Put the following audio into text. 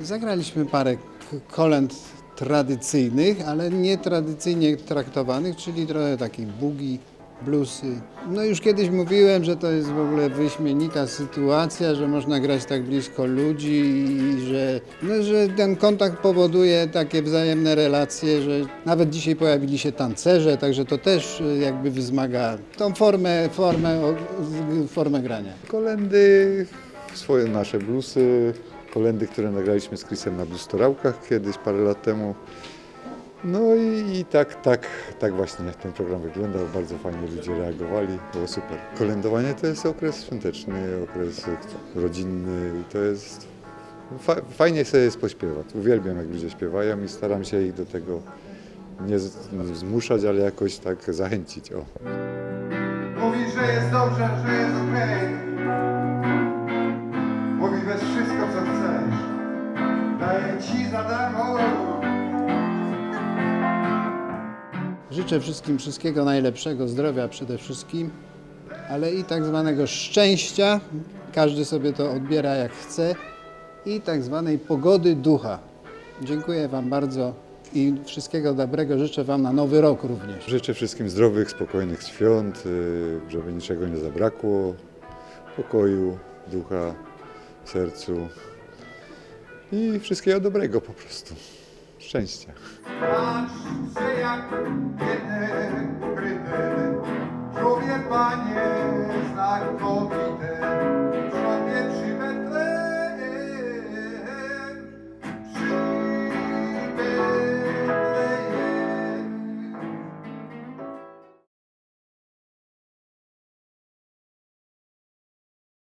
Zagraliśmy parę kolęd tradycyjnych, ale nie tradycyjnie traktowanych, czyli trochę takich bugi, bluesy. No już kiedyś mówiłem, że to jest w ogóle wyśmienita sytuacja, że można grać tak blisko ludzi i że, no, że ten kontakt powoduje takie wzajemne relacje, że nawet dzisiaj pojawili się tancerze, także to też y, jakby wzmaga tą formę, formę, formę grania. Kolendy, swoje nasze bluesy, kolendy, które nagraliśmy z Chrisem na Blustorałkach kiedyś, parę lat temu. No i, i tak, tak, tak właśnie ten program wyglądał, bardzo fajnie ludzie reagowali, było super. Kolędowanie to jest okres świąteczny, okres rodzinny i to jest... Fa fajnie sobie jest pośpiewać. Uwielbiam jak ludzie śpiewają i staram się ich do tego nie zmuszać, ale jakoś tak zachęcić. O. Mówisz, że jest dobrze, że jest okej. Mówisz Życzę wszystkim wszystkiego najlepszego, zdrowia przede wszystkim, ale i tak zwanego szczęścia. Każdy sobie to odbiera jak chce i tak zwanej pogody ducha. Dziękuję Wam bardzo i wszystkiego dobrego życzę Wam na nowy rok również. Życzę wszystkim zdrowych, spokojnych świąt, y, żeby niczego nie zabrakło, pokoju, ducha, sercu i wszystkiego dobrego po prostu. Szczęścia.